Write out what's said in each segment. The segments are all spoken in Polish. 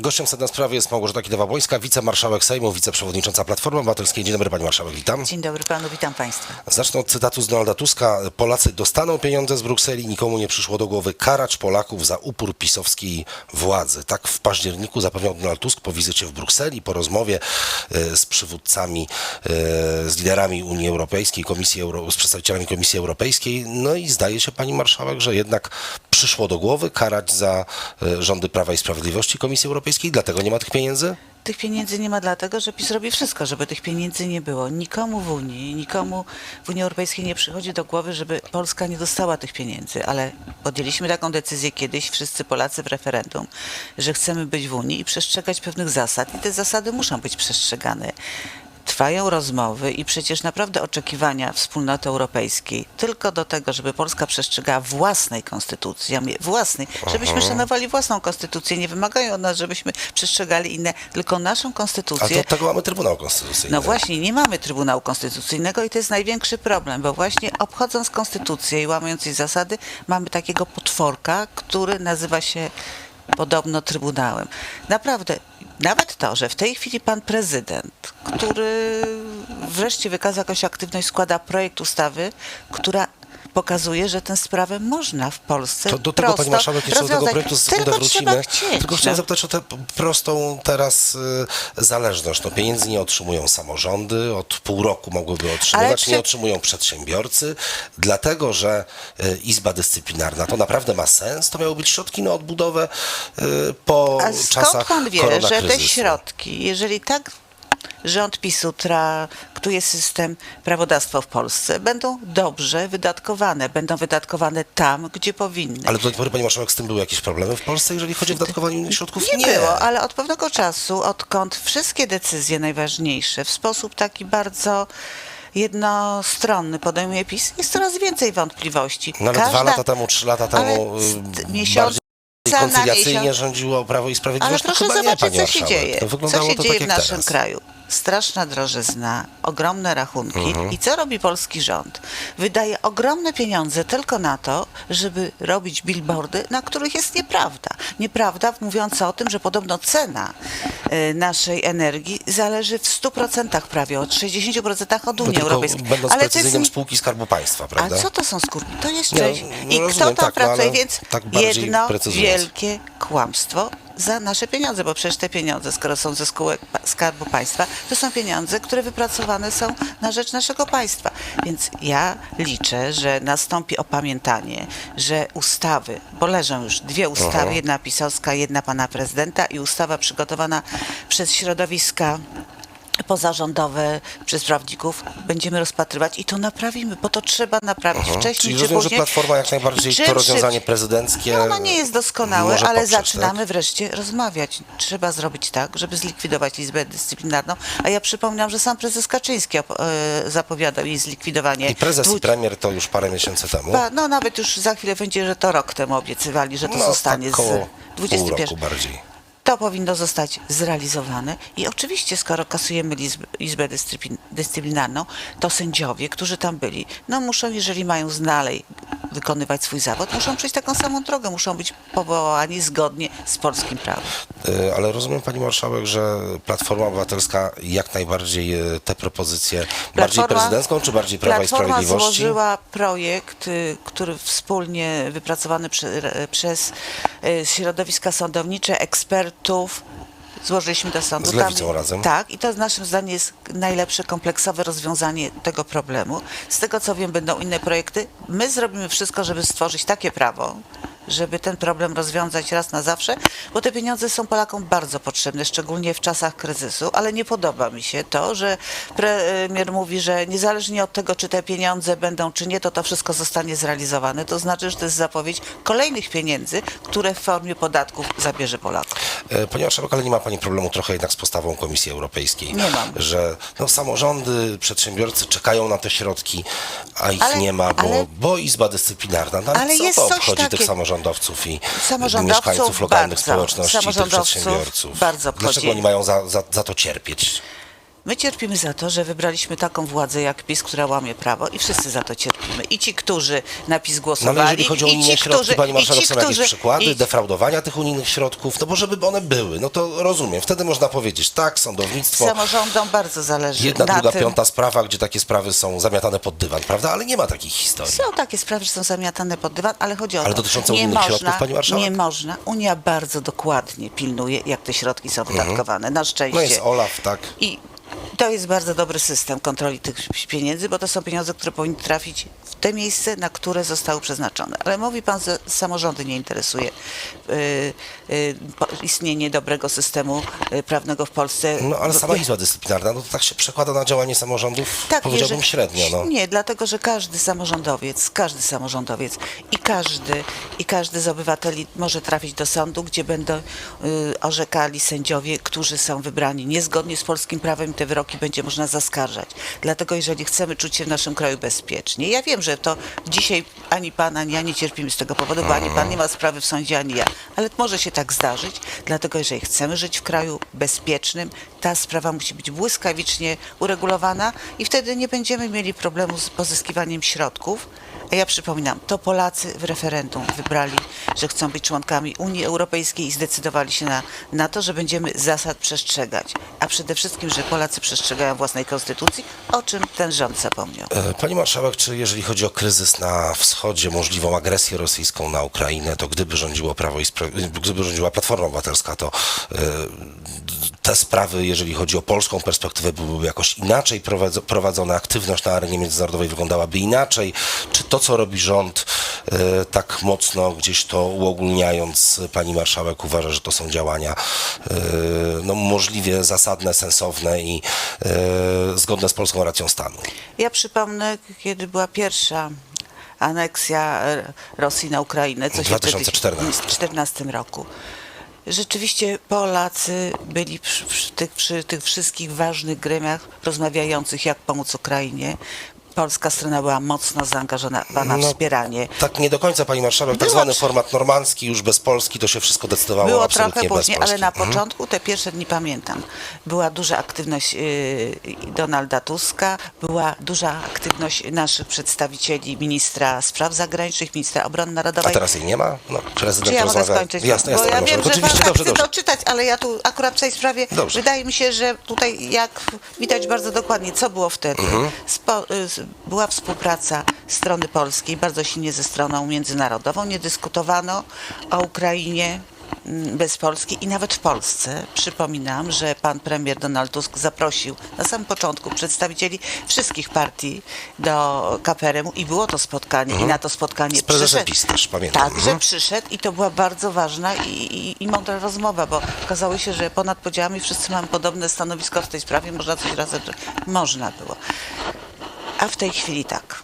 Gościem sedna sprawy jest Małgorzata Kidawa-Błońska, wicemarszałek Sejmu, wiceprzewodnicząca Platformy Obywatelskiej. Dzień dobry Pani Marszałek, witam. Dzień dobry panu, witam państwa. Zacznę od cytatu z Donalda Tuska. Polacy dostaną pieniądze z Brukseli, nikomu nie przyszło do głowy karać Polaków za upór pisowskiej władzy. Tak w październiku zapewniał Donald Tusk po wizycie w Brukseli, po rozmowie e, z przywódcami, e, z liderami Unii Europejskiej, Komisji Euro, z przedstawicielami Komisji Europejskiej. No i zdaje się Pani Marszałek, że jednak przyszło do głowy karać za e, rządy Prawa i Sprawiedliwości Komisji Europejskiej, dlatego nie ma tych pieniędzy? Tych pieniędzy nie ma dlatego, że PiS robi wszystko, żeby tych pieniędzy nie było. Nikomu w Unii, nikomu w Unii Europejskiej nie przychodzi do głowy, żeby Polska nie dostała tych pieniędzy, ale podjęliśmy taką decyzję kiedyś, wszyscy Polacy w referendum, że chcemy być w Unii i przestrzegać pewnych zasad i te zasady muszą być przestrzegane. Trwają rozmowy i przecież naprawdę oczekiwania wspólnoty europejskiej tylko do tego, żeby Polska przestrzegała własnej konstytucji, własnej, żebyśmy szanowali własną konstytucję, nie wymagają od nas, żebyśmy przestrzegali inne, tylko naszą A konstytucję. to od tego mamy Trybunał Konstytucyjny. No właśnie, nie mamy Trybunału Konstytucyjnego i to jest największy problem, bo właśnie obchodząc konstytucję i łamiąc jej zasady, mamy takiego potworka, który nazywa się podobno Trybunałem. Naprawdę, nawet to, że w tej chwili pan prezydent, który wreszcie wykazał jakąś aktywność, składa projekt ustawy, która pokazuje, że tę sprawę można w Polsce To do tego, prosto Pani Marszałek, jeszcze do tego projektu Tylko wrócimy. chcieć, Tylko chciałem no. zapytać o tę prostą teraz y, zależność. No, pieniędzy nie otrzymują samorządy, od pół roku mogłyby otrzymywać, Ale czy- nie otrzymują przedsiębiorcy, dlatego że y, Izba Dyscyplinarna, to naprawdę ma sens, to miały być środki na odbudowę y, po A skąd czasach pan wie, że te środki, jeżeli tak rząd PiSu traktuje system prawodawstwa w Polsce, będą dobrze wydatkowane, będą wydatkowane tam, gdzie powinny. Ale do tej pory, Pani Marszałek, z tym były jakieś problemy w Polsce, jeżeli chodzi o wydatkowanie środków? Nie, było, ale od pewnego czasu, odkąd wszystkie decyzje najważniejsze w sposób taki bardzo jednostronny podejmuje PiS, jest coraz więcej wątpliwości. No ale dwa Każda- lata temu, trzy lata ale temu y, miesiąca bardziej koncyliacyjnie miesiąc. rządziło Prawo i Ale Sprawiedliwość. to proszę nie, zobaczyć, Pani co się dzieje. To Co wyglądało się dzieje tak w naszym teraz. kraju. Straszna drożyzna, ogromne rachunki. Mhm. I co robi polski rząd? Wydaje ogromne pieniądze tylko na to, żeby robić billboardy, na których jest nieprawda. Nieprawda mówiąca o tym, że podobno cena e, naszej energii zależy w 100% prawie, od 60% od No Unii Europejskiej. będąc Ale to jest spółki Skarbu Państwa, prawda? a co to są skórki? To jest część. no, I no kto rozumiem, tam tak, pracuje? Więc tak jedno wielkie kłamstwo za nasze pieniądze, bo przecież te pieniądze, skoro są ze spółek Skarbu Państwa, to są pieniądze, które wypracowane są na rzecz naszego państwa. Więc ja liczę, że nastąpi opamiętanie, że ustawy, bo leżą już dwie ustawy, jedna pisowska, jedna pana prezydenta i ustawa przygotowana przez środowiska pozarządowe przez prawników będziemy rozpatrywać i to naprawimy, bo to trzeba naprawić wcześniej Mhm. Czyli czy rozumiem, że później. Platforma jak najbardziej to rozwiązanie prezydenckie No, ono nie jest doskonałe, ale poprzeć, zaczynamy tak? wreszcie rozmawiać. Trzeba zrobić tak, żeby zlikwidować Izbę Dyscyplinarną, a ja przypominam, że sam prezes Kaczyński e, zapowiadał jej zlikwidowanie. I prezes dwu- i premier to już parę miesięcy temu. Pa- No nawet już za chwilę będzie, że to rok temu obiecywali, że to no, zostanie tak koło z pół 21. roku bardziej. To powinno zostać zrealizowane i oczywiście, skoro kasujemy Izbę, izbę dyscyplin, dyscyplinarną, to sędziowie, którzy tam byli, no muszą, jeżeli mają dalej wykonywać swój zawód, muszą przejść taką samą drogę, muszą być powołani zgodnie z polskim prawem. Y, Ale rozumiem Pani Marszałek, że Platforma Obywatelska jak najbardziej y, te propozycje bardziej prezydencką, czy bardziej Prawa i Platforma Sprawiedliwości? złożyła projekt, y, który wspólnie wypracowany prze, przez y, środowiska sądownicze, ekspertów, złożyliśmy do sądu. Z Lewicą razem? Tak, i to naszym zdaniem jest najlepsze kompleksowe rozwiązanie tego problemu. Z tego co wiem, będą inne projekty. My zrobimy wszystko, żeby stworzyć takie prawo, żeby ten problem rozwiązać raz na zawsze, bo te pieniądze są Polakom bardzo potrzebne, szczególnie w czasach kryzysu, ale nie podoba mi się to, że premier mówi, że niezależnie od tego, czy te pieniądze będą, czy nie, to to wszystko zostanie zrealizowane. To znaczy, że to jest zapowiedź kolejnych pieniędzy, które w formie podatków zabierze Polakom. E, Pani Marszałek, ale nie ma Pani problemu trochę jednak z postawą Komisji Europejskiej. Nie mam. Że no, samorządy, przedsiębiorcy czekają na te środki, a ich Ale- nie ma, bo, ale- bo Izba Dyscyplinarna. No, ale, Ale co jest to coś obchodzi tych samorządowców i Samorządowców mieszkańców lokalnych bardzo. społeczności, tych Samorządowców przedsiębiorców? bardzo obchodzi. Dlaczego oni mają za, za, za to cierpieć? My cierpimy za to, że wybraliśmy taką władzę jak PiS, która łamie prawo i wszyscy za to cierpimy. I ci, którzy na PiS No głosowali, ale jeżeli chodzi o i unijne ci, środki, którzy, pani marszałek, są jakieś przykłady i- defraudowania tych unijnych środków? No bo żeby one były, no to rozumiem. Wtedy można powiedzieć, tak, sądownictwo, Samorządom bardzo zależy jedna, na druga, tym. piąta sprawa, gdzie takie sprawy są zamiatane pod dywan, prawda? Ale nie ma takich historii. Są takie sprawy, że są zamiatane pod dywan, ale chodzi o Ale to, dotyczące nie unijnych można, środków, pani marszałek? Nie można. Unia bardzo dokładnie pilnuje, jak te środki są wydatkowane. Na szczęście. No jest OLAF, tak. I to jest bardzo dobry system kontroli tych pieniędzy, bo to są pieniądze, które powinny trafić w te miejsce, na które zostały przeznaczone. Ale mówi pan, że samorządy nie interesuje y, y, istnienie dobrego systemu y, prawnego w Polsce. No ale sama Izba Dyscyplinarna, no to tak się przekłada na działanie samorządów, powiedziałbym jeżeli- średnio. No. Nie, dlatego, że każdy samorządowiec, każdy samorządowiec i każdy, i każdy z obywateli może trafić do sądu, gdzie będą y, orzekali sędziowie, którzy są wybrani niezgodnie z polskim prawem te wyroki będzie można zaskarżać. Dlatego, jeżeli chcemy czuć się w naszym kraju bezpiecznie, ja wiem, że to dzisiaj ani pan, ani ja nie cierpimy z tego powodu, bo ani pan nie ma sprawy w sądzie, ani ja, ale może się tak zdarzyć, dlatego, jeżeli chcemy żyć w kraju bezpiecznym, ta sprawa musi być błyskawicznie uregulowana i wtedy nie będziemy mieli problemu z pozyskiwaniem środków. A ja przypominam, to Polacy w referendum wybrali, że chcą być członkami Unii Europejskiej i zdecydowali się na, na to, że będziemy zasad przestrzegać. A przede wszystkim, że Polacy przestrzegają własnej konstytucji, o czym ten rząd zapomniał. E, Pani marszałek, czy jeżeli chodzi o kryzys na wschodzie, możliwą agresję rosyjską na Ukrainę, to gdyby rządziło Prawo i Spra- gdyby rządziła Platforma Obywatelska, to e, te sprawy, jeżeli chodzi o polską perspektywę, byłyby jakoś inaczej prowadzo- prowadzone, aktywność na arenie międzynarodowej wyglądałaby inaczej. Czy to, co robi rząd, e, tak mocno gdzieś to uogólniając, pani marszałek uważa, że to są działania e, no, możliwie zasadne, sensowne i zgodne z polską racją stanu? Ja przypomnę, kiedy była pierwsza aneksja e, Rosji na Ukrainę, co W się 2014. w 2014 roku. Rzeczywiście Polacy byli przy, przy, tych, przy tych wszystkich ważnych gremiach rozmawiających, jak pomóc Ukrainie. Polska strona była mocno zaangażowana w No, wspieranie. Tak nie do końca, pani marszałek, tak Było zwany format normandzki, już bez Polski, to się wszystko decydowało Było absolutnie trochę bez później, Polski. ale na Mhm. początku, te pierwsze dni pamiętam, była duża aktywność yy, Donalda Tuska, była duża aktywność naszych przedstawicieli, ministra spraw zagranicznych, ministra obrony A narodowej. teraz jej nie ma? No, prezydent Czy ja mogę rozmawia... skończyć? Jasne, Bo jasne, ja pani wiem, marszałek. że pan Oczywiście, tak dobrze, chce dobrze. to czytać, ale ja tu akurat w tej sprawie Dobrze. wydaje mi się, że tutaj jak widać bardzo dokładnie, co było wtedy. Mhm. Spo, y, s- była współpraca strony polskiej, bardzo silnie ze stroną międzynarodową. Nie dyskutowano o Ukrainie mm, bez Polski i nawet w Polsce. Przypominam, że pan premier Donald Tusk zaprosił na samym początku przedstawicieli wszystkich partii do KPRM-u i było to spotkanie i na to spotkanie Mhm. Z przyszedł- PiS też, pamiętam. Tak, że Mhm. przyszedł i to była bardzo ważna i, i, i mądra rozmowa, bo okazało się, że ponad podziałami wszyscy mamy podobne stanowisko w tej sprawie, można coś razem, można było. A w tej chwili tak.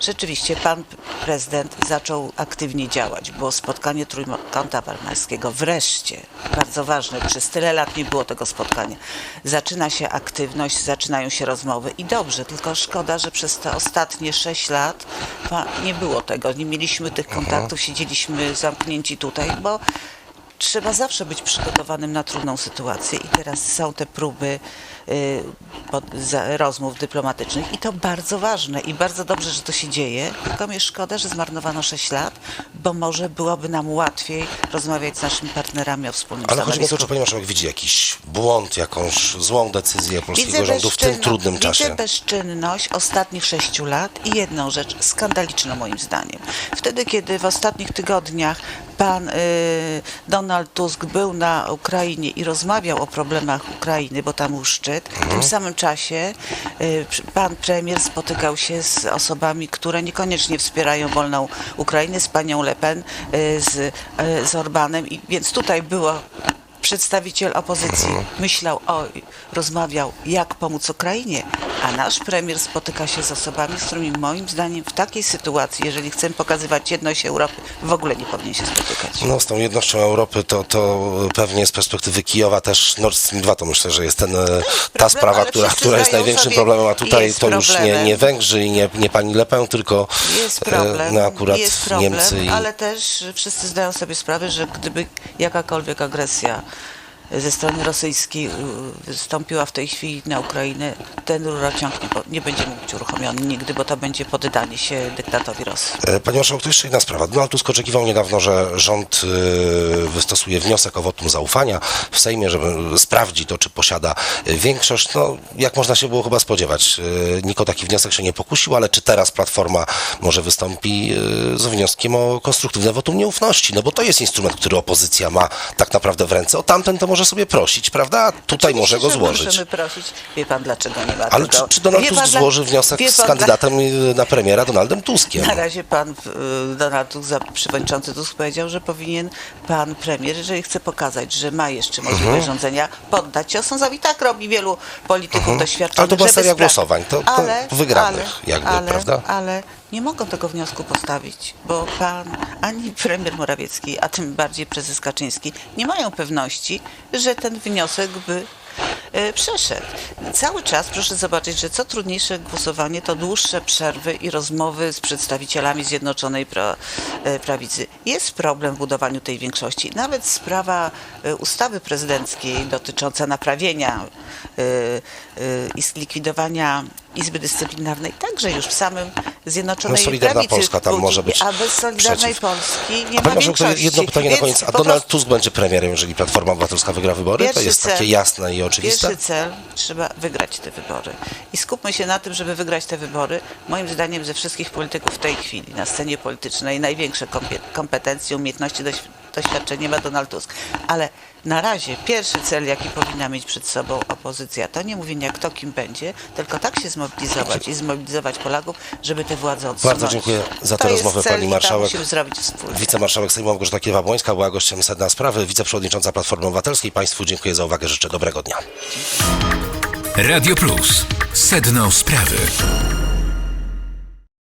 Rzeczywiście pan prezydent zaczął aktywnie działać. Było spotkanie Trójkąta Weimarskiego. Wreszcie, bardzo ważne, przez tyle lat nie było tego spotkania. Zaczyna się aktywność, zaczynają się rozmowy i dobrze, tylko szkoda, że przez te ostatnie sześć lat nie było tego. Nie mieliśmy tych kontaktów, siedzieliśmy zamknięci tutaj, bo trzeba zawsze być przygotowanym na trudną sytuację. I teraz są te próby y, pod, za, rozmów dyplomatycznych. I to bardzo ważne. I bardzo dobrze, że to się dzieje, tylko mi szkoda, że zmarnowano 6 lat, bo może byłoby nam łatwiej rozmawiać z naszymi partnerami o wspólnym Ale chodzi mi o to, czy pani marszałek widzi jakiś błąd, jakąś złą decyzję polskiego rządu w tym trudnym widzę czasie? bezczynność ostatnich sześciu lat i jedną rzecz skandaliczną moim zdaniem. Wtedy, kiedy w ostatnich tygodniach pan y, Donald Tusk był na Ukrainie i rozmawiał o problemach Ukrainy, bo tam był szczyt, w tym samym czasie y, pan premier spotykał się z osobami, które niekoniecznie wspierają wolną Ukrainę, z panią Le Pen, y, z, z Orbanem, i więc tutaj było przedstawiciel opozycji. Myślał o, rozmawiał, jak pomóc Ukrainie, a nasz premier spotyka się z osobami, z którymi moim zdaniem w takiej sytuacji, jeżeli chcemy pokazywać jedność Europy, w ogóle nie powinien się spotykać. No z tą jednością Europy to, to pewnie z perspektywy Kijowa też Nord Stream 2 to myślę, że jest ten, e, ta Problem, sprawa, która, która jest największym problemem, a tutaj to już nie, nie Węgrzy i nie, nie pani Le Pen, tylko e, problem, no akurat jest problem, Niemcy i... ale też wszyscy zdają sobie sprawę, że gdyby jakakolwiek agresja ze strony rosyjskiej y, wystąpiła w tej chwili na Ukrainę, ten rurociąg nie, nie będzie mógł być uruchomiony nigdy, bo to będzie poddanie się dyktatowi Rosji. E, Panie Marszałku, to jeszcze jedna sprawa. Donald Tusk oczekiwał niedawno, że rząd e, wystosuje wniosek o wotum zaufania w Sejmie, żeby sprawdzi to, czy posiada e, większość. No, jak można się było chyba spodziewać, nikt o taki wniosek się nie pokusił, ale czy teraz Platforma może wystąpi z wnioskiem o konstruktywne wotum nieufności? No bo to jest instrument, który opozycja ma tak naprawdę w ręce. O tamten to sobie prosić, prawda? Tutaj może go złożyć. Możemy prosić. Wie pan, dlaczego nie ma Ale czy, tego? czy Donald Wie Tusk pan, dla- złoży wniosek wie z pan, kandydatem e, na premiera Donaldem Tuskiem? Na razie pan y, Donald Tusk, przewodniczący Tusk powiedział, że powinien pan premier, jeżeli chce pokazać, że ma jeszcze możliwość Mhm. rządzenia, poddać się osądowi. Tak robi wielu polityków doświadczonych. Ale to była seria spra- głosowań, to- to wygranych jakby, ale, prawda? Ale nie mogą tego wniosku postawić, bo pan, ani premier Morawiecki, a tym bardziej prezes Kaczyński nie mają pewności, że ten wniosek by e, przeszedł. Cały czas proszę zobaczyć, że co trudniejsze głosowanie, to dłuższe przerwy i rozmowy z przedstawicielami Zjednoczonej e, Prawicy. Jest problem w budowaniu tej większości. Nawet sprawa e, ustawy prezydenckiej dotycząca naprawienia i zlikwidowania Izby Dyscyplinarnej, także już w samym Zjednoczonej No, Solidarna Prawicy Polska tam może być A bez Solidarnej przeciw. Polski nie A ma to większości. jedno pytanie na Więc koniec. A Donald prostu- Tusk będzie premierem, jeżeli Platforma Obywatelska wygra wybory? To Pierwszy jest cel- takie jasne i oczywiste. Pierwszy cel, trzeba wygrać te wybory. I skupmy się na tym, żeby wygrać te wybory. Moim zdaniem ze wszystkich polityków w tej chwili na scenie politycznej największe kompetencje, umiejętności, doświ- doświadczenie ma Donald Tusk. Ale na razie pierwszy cel, jaki powinna mieć przed sobą opozycja, to nie mówienie kto kim będzie, tylko tak się zmobilizować i zmobilizować Polaków, żeby te władze odsunąć. Bardzo dziękuję za tę to rozmowę, cel pani marszałek. musimy zrobić wspólnie. Wicemarszałek Sejmu Małgorzata Kiewa-Błońska była gościem sedna sprawy, wiceprzewodnicząca Platformy Obywatelskiej. Państwu dziękuję za uwagę, życzę dobrego dnia. Radio Plus. Sedno sprawy.